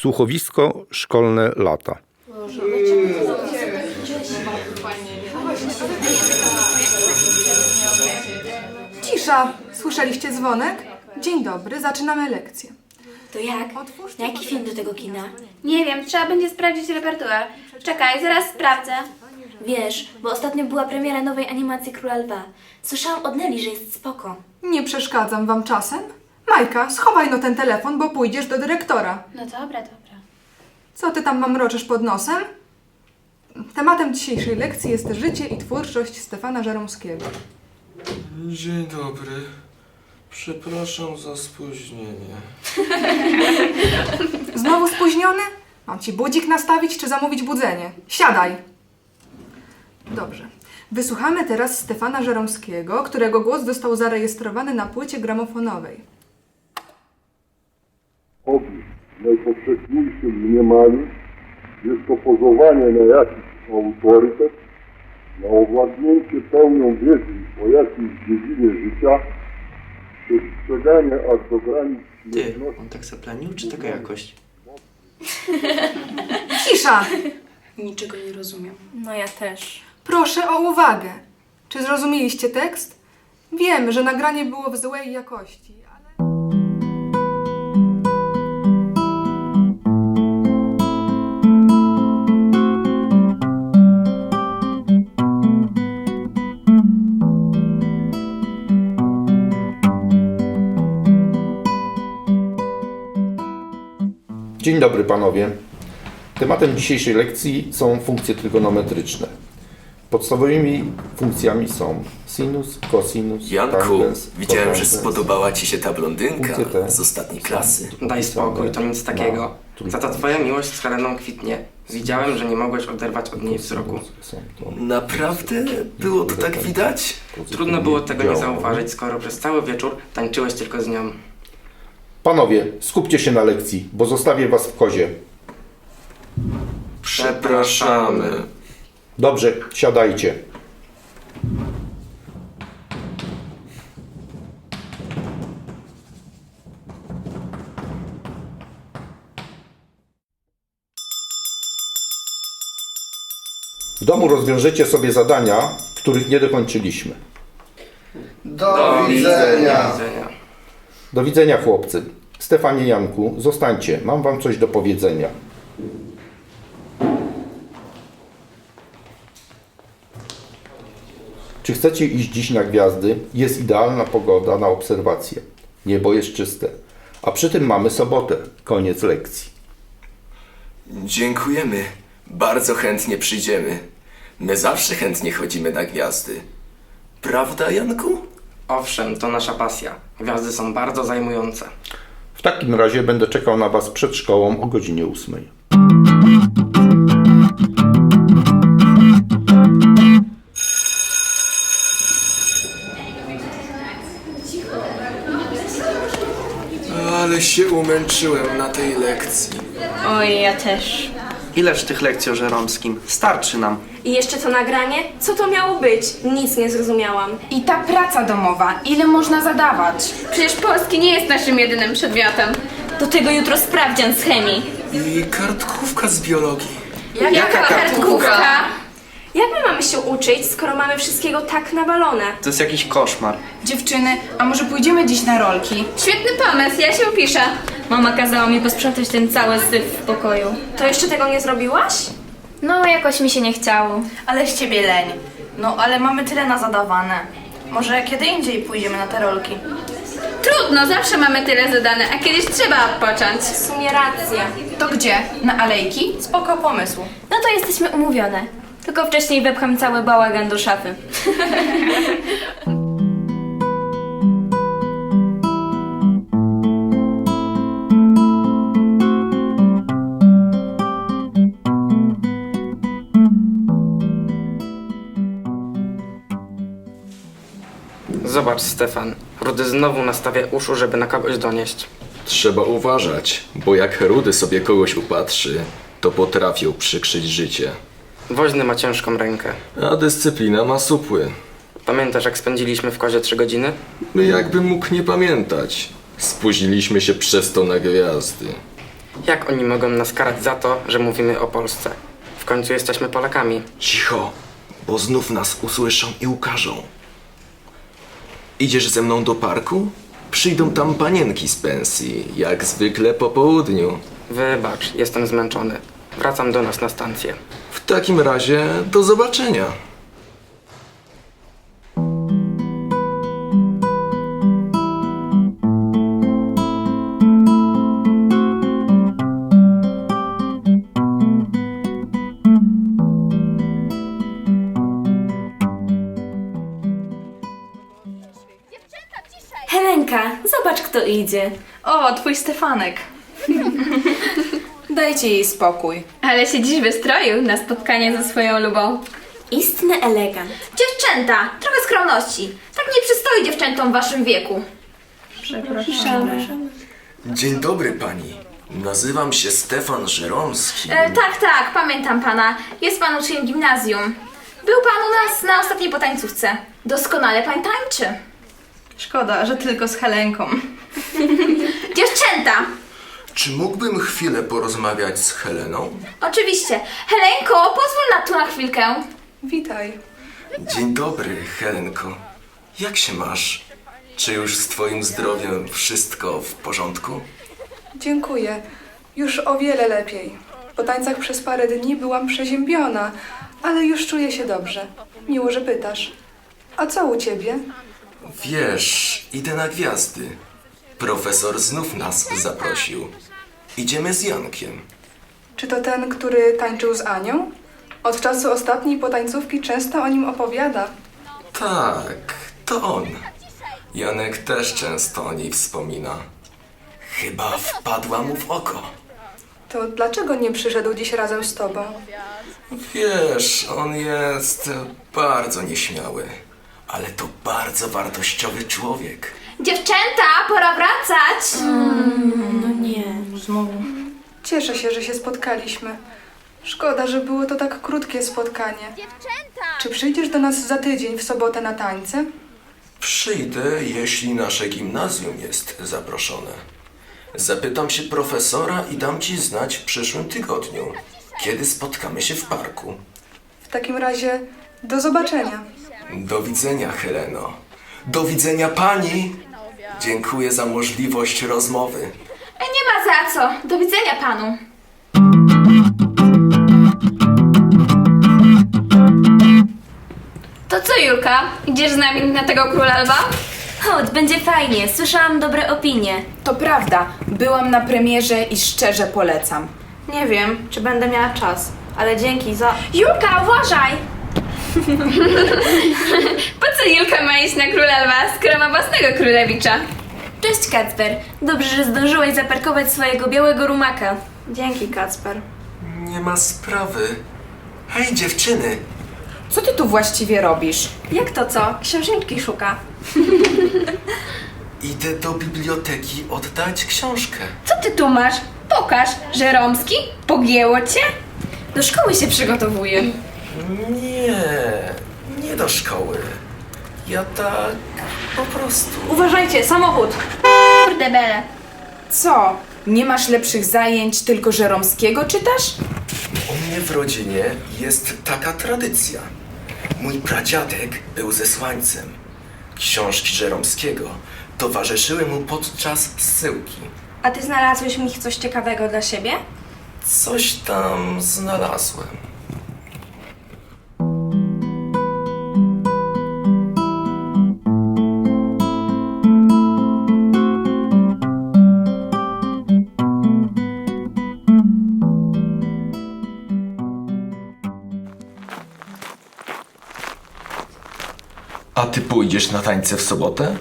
Słuchowisko szkolne lata. Cisza! Słyszeliście dzwonek? Dzień dobry, zaczynamy lekcję. To jak? Na jaki film do tego kina? Nie wiem, trzeba będzie sprawdzić repertuar. Czekaj, zaraz sprawdzę. Wiesz, bo ostatnio była premiera nowej animacji Króla Lwa. Słyszałam od Nelly, że jest spoko. Nie przeszkadzam wam czasem? Majka, schowaj no ten telefon, bo pójdziesz do dyrektora. No dobra, dobra. Co ty tam mamroczesz pod nosem? Tematem dzisiejszej lekcji jest życie i twórczość Stefana Żeromskiego. Dzień dobry. Przepraszam za spóźnienie. Znowu spóźniony? Mam ci budzik nastawić czy zamówić budzenie? Siadaj! Dobrze. Wysłuchamy teraz Stefana Żeromskiego, którego głos został zarejestrowany na płycie gramofonowej. W najpowszechniejszym mniemaniu jest to pozowanie na jakiś autorytet, na owładnięcie pełnią wiedzy o jakiejś dziedzinie życia, przestrzeganie aż do granic Ty, on tak zaplanił, czy taka jakość? Cisza! Niczego nie rozumiem. No ja też. Proszę o uwagę. Czy zrozumieliście tekst? Wiem, że nagranie było w złej jakości, Dzień dobry panowie. Tematem dzisiejszej lekcji są funkcje trygonometryczne. Podstawowymi funkcjami są sinus, cosinus, Janku, tangens, widziałem, że kotangens. spodobała ci się ta blondynka te. z ostatniej klasy. Daj spokój, to nic takiego. Za to twoja miłość z Heleną kwitnie. Widziałem, że nie mogłeś oderwać od niej wzroku. Są to Naprawdę? Było to tak widać? Trudno było tego nie zauważyć, skoro przez cały wieczór tańczyłeś tylko z nią. Panowie, skupcie się na lekcji, bo zostawię was w kozie. Przepraszamy. Dobrze, siadajcie. W domu rozwiążecie sobie zadania, których nie dokończyliśmy. Do widzenia. Do widzenia, chłopcy. Stefanie Janku, zostańcie. Mam wam coś do powiedzenia. Czy chcecie iść dziś na gwiazdy? Jest idealna pogoda na obserwacje. Niebo jest czyste. A przy tym mamy sobotę. Koniec lekcji. Dziękujemy. Bardzo chętnie przyjdziemy. My zawsze chętnie chodzimy na gwiazdy. Prawda, Janku? Owszem, to nasza pasja. Gwiazdy są bardzo zajmujące. W takim razie będę czekał na was przed szkołą o godzinie ósmej. Ale się umęczyłem na tej lekcji. Oj, ja też. Ileż tych lekcji o Żeromskim? Starczy nam. I jeszcze to nagranie? Co to miało być? Nic nie zrozumiałam. I ta praca domowa, ile można zadawać? Przecież polski nie jest naszym jedynym przedmiotem. Do tego jutro sprawdzian z chemii. I kartkówka z biologii. Jaka kartkówka? Jak my mamy się uczyć, skoro mamy wszystkiego tak nawalone? To jest jakiś koszmar. Dziewczyny, a może pójdziemy dziś na rolki? Świetny pomysł, ja się upiszę. Mama kazała mi posprzątać ten cały syf w pokoju. To jeszcze tego nie zrobiłaś? No, jakoś mi się nie chciało. Ale z ciebie leń. No ale mamy tyle na zadawane. Może kiedy indziej pójdziemy na te rolki? Trudno, zawsze mamy tyle zadane, a kiedyś trzeba odpocząć. W sumie racja. To gdzie? Na alejki? Spoko pomysł. No to jesteśmy umówione. Tylko wcześniej wepcham cały bałagan do szafy. Zobacz, Stefan. Rudy znowu nastawia uszu, żeby na kogoś donieść. Trzeba uważać, bo jak Rudy sobie kogoś upatrzy, to potrafią przykrzyć życie. Woźny ma ciężką rękę. A dyscyplina ma supły. Pamiętasz, jak spędziliśmy w kozie trzy godziny? Jakby mógł nie pamiętać. Spóźniliśmy się przez to na gwiazdy. Jak oni mogą nas karać za to, że mówimy o Polsce? W końcu jesteśmy Polakami. Cicho, bo znów nas usłyszą i ukażą. Idziesz ze mną do parku? Przyjdą tam panienki z pensji, jak zwykle po południu. Wybacz, jestem zmęczony. Wracam do nas na stację. W takim razie do zobaczenia. Helenka, zobacz kto idzie. O, twój Stefanek. Dajcie jej spokój. Ale się dziś wystroił na spotkanie ze swoją lubą. Istny elegant. Dziewczęta, trochę skromności. Tak nie przystoi dziewczętom w waszym wieku. Dzień dobry pani. Nazywam się Stefan Żeromski. E, tak, tak, pamiętam pana. Jest pan uczniem gimnazjum. Był pan u nas na ostatniej potańcówce. Doskonale pan tańczy. Szkoda, że tylko z Helenką. Dziewczęta! Czy mógłbym chwilę porozmawiać z Heleną? Oczywiście. Helenko, pozwól na tu na chwilkę. Witaj. Dzień dobry, Helenko. Jak się masz? Czy już z twoim zdrowiem wszystko w porządku? Dziękuję. Już o wiele lepiej. Po tańcach przez parę dni byłam przeziębiona, ale już czuję się dobrze. Miło, że pytasz. A co u ciebie? Wiesz, idę na gwiazdy. Profesor znów nas zaprosił. Idziemy z Jankiem. Czy to ten, który tańczył z Anią? Od czasu ostatniej potańcówki często o nim opowiada. Tak, to on. Janek też często o niej wspomina. Chyba wpadła mu w oko. To dlaczego nie przyszedł dziś razem z tobą? Wiesz, on jest bardzo nieśmiały, ale to bardzo wartościowy człowiek. Dziewczęta, pora wracać. No nie. Cieszę się, że się spotkaliśmy. Szkoda, że było to tak krótkie spotkanie. Czy przyjdziesz do nas za tydzień w sobotę na tańce? Przyjdę, jeśli nasze gimnazjum jest zaproszone. Zapytam się profesora i dam ci znać w przyszłym tygodniu, kiedy spotkamy się w parku. W takim razie do zobaczenia. Do widzenia, Heleno. Do widzenia pani. Dziękuję za możliwość rozmowy. E, nie ma za co. Do widzenia panu. To co, Julka? Idziesz z nami na tego króla lwa? Chodź, będzie fajnie. Słyszałam dobre opinie. To prawda, byłam na premierze i szczerze polecam. Nie wiem, czy będę miała czas, ale dzięki za... Julka, uważaj! Po co Julka ma iść na króla lwa, skoro ma własnego królewicza? Cześć Kacper. Dobrze, że zdążyłeś zaparkować swojego białego rumaka. Dzięki, Kacper. Nie ma sprawy. Hej, dziewczyny. Co ty tu właściwie robisz? Jak to co? Księżniczki szuka. Idę do biblioteki oddać książkę. Co ty tu masz? Pokaż, że Romski? Pogięło cię? Do szkoły się przygotowuję. Nie, nie do szkoły. Ja tak po prostu. Uważajcie, samochód! Kurde bele. Co? Nie masz lepszych zajęć, tylko Żeromskiego czytasz? U mnie w rodzinie jest taka tradycja. Mój pradziadek był zesłańcem. Książki Żeromskiego towarzyszyły mu podczas zsyłki. A ty znalazłeś nich coś ciekawego dla siebie? Coś tam znalazłem. A ty pójdziesz na tańce w sobotę?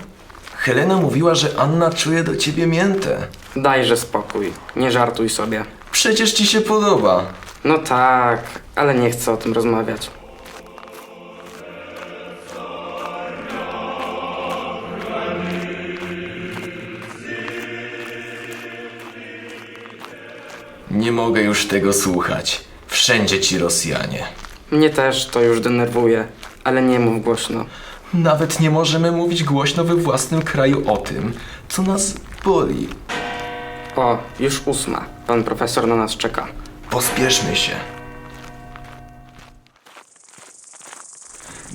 Helena mówiła, że Anna czuje do ciebie miętę. Dajże spokój. Nie żartuj sobie. Przecież ci się podoba. No tak, ale nie chcę o tym rozmawiać. Nie mogę już tego słuchać. Wszędzie ci Rosjanie. Mnie też to już denerwuje, ale nie mów głośno. Nawet nie możemy mówić głośno we własnym kraju o tym, co nas boli. O, już ósma. Pan profesor na nas czeka. Pospieszmy się.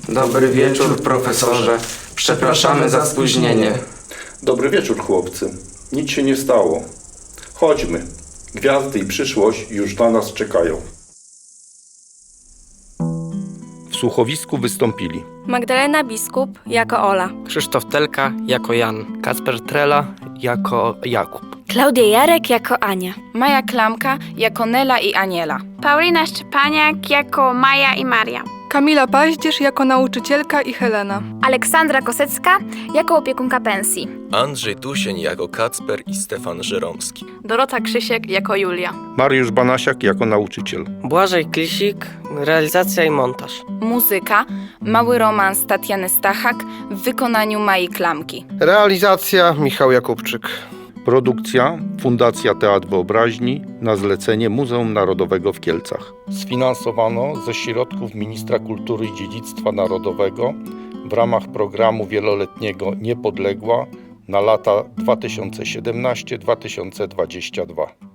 Dobry wieczór, profesorze. Przepraszamy za spóźnienie. Dobry wieczór, chłopcy. Nic się nie stało. Chodźmy. Gwiazdy i przyszłość już na nas czekają. Słuchowisku wystąpili Magdalena Biskup jako Ola. Krzysztof Telka jako Jan. Kasper Trela jako Jakub. Klaudia Jarek jako Ania. Maja Klamka jako Nela i Aniela. Paulina Szczepaniak jako Maja i Maria. Kamila Paździerz jako nauczycielka i Helena. Aleksandra Kosecka jako opiekunka pensji. Andrzej Tusień jako Kacper i Stefan Żeromski. Dorota Krzysiek jako Julia. Mariusz Banasiak jako nauczyciel. Błażej Klisik, realizacja i montaż. Muzyka Mały romans Tatiany Stachak w wykonaniu Mai Klamki. Realizacja Michał Jakubczyk. Produkcja Fundacja Teatr Wyobraźni na zlecenie Muzeum Narodowego w Kielcach. Sfinansowano ze środków Ministra Kultury i Dziedzictwa Narodowego w ramach programu wieloletniego Niepodległa na lata 2017-2022.